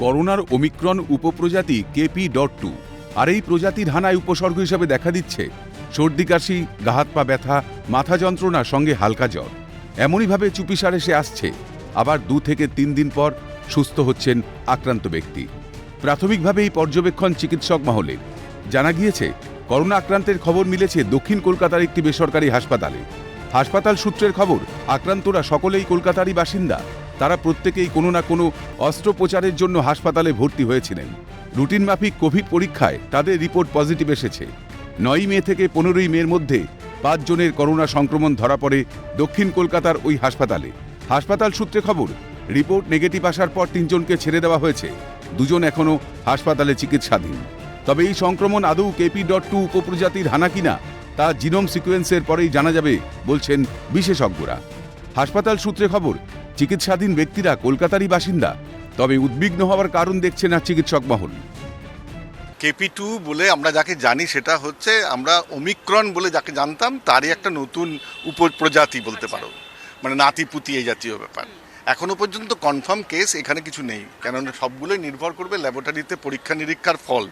করোনার ওমিক্রন উপপ্রজাতি KP dot two. আর এই প্রজাতির হানায় উপসর্গ হিসাবে দেখা দিচ্ছে সর্দি, কাশি গাহাত পা ব্যথা, মাথা যন্ত্রণা সঙ্গে হালকা জ্বর। এমনইভাবে চুপিসারে সে আসছে। আবার দু থেকে তিন দিন পর সুস্থ হচ্ছেন আক্রান্ত ব্যক্তি। প্রাথমিকভাবে এই পর্যবেক্ষণ চিকিৎসক মহলে। জানা গিয়েছে, করোনা আক্রান্তের খবর মিলেছে দক্ষিণ কলকাতার একটি বেসরকারি হাসপাতালে। হাসপাতাল সূত্রের খবর, আক্রান্তরা সকলেই কলকাতারই বাসিন্দা। তারা প্রত্যেকেই কোনো না কোনো অস্ত্রোপচারের জন্য হাসপাতালে ভর্তি হয়েছিলেন। রুটিন মাফিক কোভিড পরীক্ষায় তাদের রিপোর্ট পজিটিভ এসেছে। নয়ই মে থেকে পনেরোই মের মধ্যে পাঁচজনের করোনা সংক্রমণ ধরা পড়ে দক্ষিণ কলকাতার ওই হাসপাতালে। হাসপাতাল সূত্রে খবর, রিপোর্ট নেগেটিভ আসার পর তিনজনকে ছেড়ে দেওয়া হয়েছে। দুজন এখনও হাসপাতালে চিকিৎসাধীন। তবে এই সংক্রমণ আদৌ কেপি ডট টু উপপ্রজাতির হানা কিনা, তা জিনোম সিকোয়েন্সের পরেই জানা যাবে, বলছেন বিশেষজ্ঞরা। হাসপাতাল সূত্রে খবর চিকিৎসাধীন ব্যক্তিরা কলকাতারই বাসিন্দা তবে উদ্বিগ্ন হওয়ার কারণ দেখছে না চিকিৎসক মহল। কেপি টু বলে আমরা যাকে জানি সেটা হচ্ছে আমরা ওমিক্রন বলে যাকে জানতাম তারই একটা নতুন উপপ্রজাতি বলতে পারো। মানে নাতিপুতি এই জাতীয় ব্যাপার। এখনও পর্যন্ত কনফার্ম কেস এখানে কিছু নেই। কেননা সবগুলোই নির্ভর করবে ল্যাবরেটরিতে পরীক্ষা নিরীক্ষার ফল।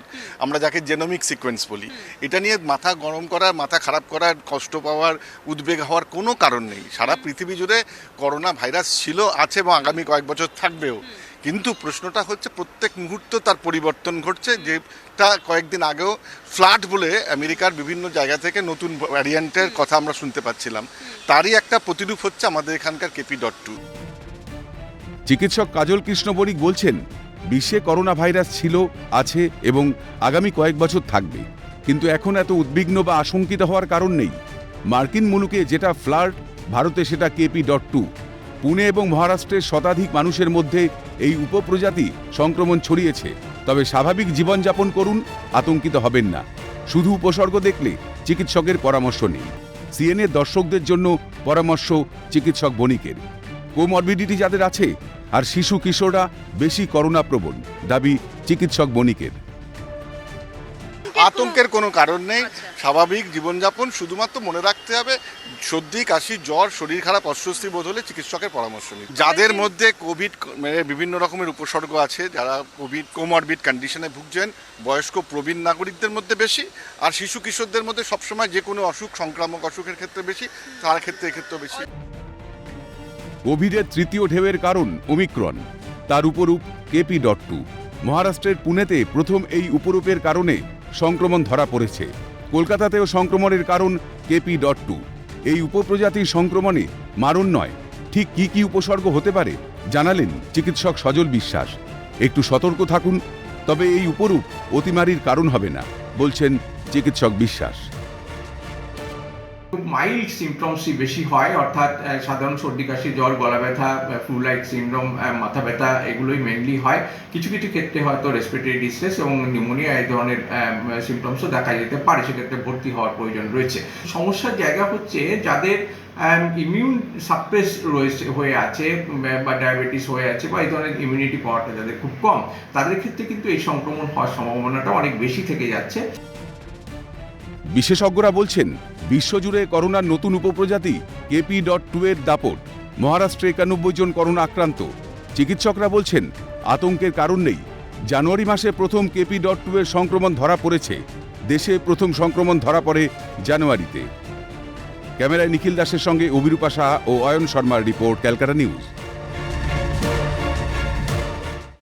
আমরা যাকে জেনোমিক সিকোয়েন্স বলি। এটা নিয়ে মাথা গরম করার, মাথা খারাপ করার, কষ্ট পাওয়ার, উদ্বেগ হওয়ার কোনো কারণ নেই। সারা পৃথিবী জুড়ে করোনা ভাইরাস ছিল, আছে এবং আগামী কয়েক বছর থাকবেও। কিন্তু প্রশ্নটা হচ্ছে প্রত্যেক মুহূর্ত তার পরিবর্তন ঘটছে। যেটা কয়েকদিন আগেও ফ্লাড বলে আমেরিকার বিভিন্ন জায়গা থেকে নতুন ভ্যারিয়েন্টের কথা আমরা শুনতে পাচ্ছিলাম। তারই একটা প্রতিরূপ হচ্ছে আমাদের এখানকার কেপি ডট টু চিকিৎসক কাজল কৃষ্ণ বণিক বলছেন বিশ্বে করোনা ভাইরাস ছিল, আছে এবং আগামী কয়েক বছর থাকবে। কিন্তু এখন এত উদ্বিগ্ন বা আশঙ্কিত হওয়ার কারণ নেই। মার্কিন মুলুকে যেটা ফ্লার্ট, ভারতে সেটা কেপি ডট টু। পুনে এবং মহারাষ্ট্রের শতাধিক মানুষের মধ্যে এই উপপ্রজাতি সংক্রমণ ছড়িয়েছে। তবে স্বাভাবিক জীবনযাপন করুন, আতঙ্কিত হবেন না। শুধু উপসর্গ দেখলে চিকিৎসকের পরামর্শ নিন সিএনএ দর্শকদের জন্য পরামর্শ চিকিৎসক বণিকের। কোমরবিডিটি যাদের আছে আর শিশু কিশোররা বেশি করোনা প্রবণ দাবি চিকিৎসক বণিকের। আতঙ্কের কোনো কারণ নেই। স্বাভাবিক জীবনযাপন শুধুমাত্র মনে রাখতে হবে, সর্দি, কাশি, জ্বর, শরীর খারাপ, অস্বস্তি বোধ হলে চিকিৎসকের পরামর্শ নিন। যাদের মধ্যে কোভিড মানে বিভিন্ন রকমের উপসর্গ আছে, যারা কোভিড কোমরবিড কন্ডিশনে ভুগছেন, বয়স্ক প্রবীণ নাগরিকদের মধ্যে বেশি, আর শিশু কিশোরদের মধ্যে সবসময় যে কোনো অসুখ, সংক্রামক অসুখের ক্ষেত্রে বেশি, তার ক্ষেত্রে এক্ষেত্রেও বেশি। কোভিডের তৃতীয় ঢেউয়ের কারণ ওমিক্রন। তার উপরূপ কেপি ডট টু। মহারাষ্ট্রের পুনেতে প্রথম এই উপরূপের কারণে সংক্রমণ ধরা পড়েছে। কলকাতাতেও সংক্রমণের কারণ কেপি ডট টু। এই উপপ্রজাতির সংক্রমণে মারণ নয় ঠিক কি কি উপসর্গ হতে পারে জানালেন চিকিৎসক সজল বিশ্বাস। একটু সতর্ক থাকুন, তবে এই উপরূপ অতিমারির কারণ হবে না, বলছেন চিকিৎসক বিশ্বাস। খুব মাইল্ড সিমটমসই বেশি হয়, অর্থাৎ সাধারণ সর্দি, কাশি, জ্বর, গলা ব্যথা ফ্লু লাইক সিনড্রোম মাথা ব্যথা এগুলোই মেনলি হয়। কিছু কিছু ক্ষেত্রে হয়তো রেসপিরেটরি ডিস্ট্রেস এবং নিউমোনিয়া এই ধরনের সিমটমসও দেখা যেতে পারে, সেক্ষেত্রে ভর্তি হওয়ার প্রয়োজন রয়েছে। সমস্যার জায়গা হচ্ছে যাদের ইমিউন সাপ্রেস রয়েছে, হয়ে আছে বা ডায়াবেটিস হয়ে আছে, বা এই ধরনের ইমিউনিটি পাওয়ারটা যাদের খুব কম, তাদের ক্ষেত্রে কিন্তু এই সংক্রমণ হওয়ার সম্ভাবনাটা অনেক বেশি থেকে যাচ্ছে। বিশেষজ্ঞরা বলছেন, বিশ্বজুড়ে করোনার নতুন উপপ্রজাতি কেপি ডট টু এর দাপট। মহারাষ্ট্রে একানব্বই জন করোনা আক্রান্ত। চিকিৎসকরা বলছেন, আতঙ্কের কারণ নেই। জানুয়ারি মাসে প্রথম কেপি ডট টু এর সংক্রমণ ধরা পড়েছে। দেশে প্রথম সংক্রমণ ধরা পড়ে জানুয়ারিতে। ক্যামেরায় নিখিল দাসের সঙ্গে অভিরূপা সাহা ও অয়ন শর্মার রিপোর্ট ক্যালকাটা নিউজ।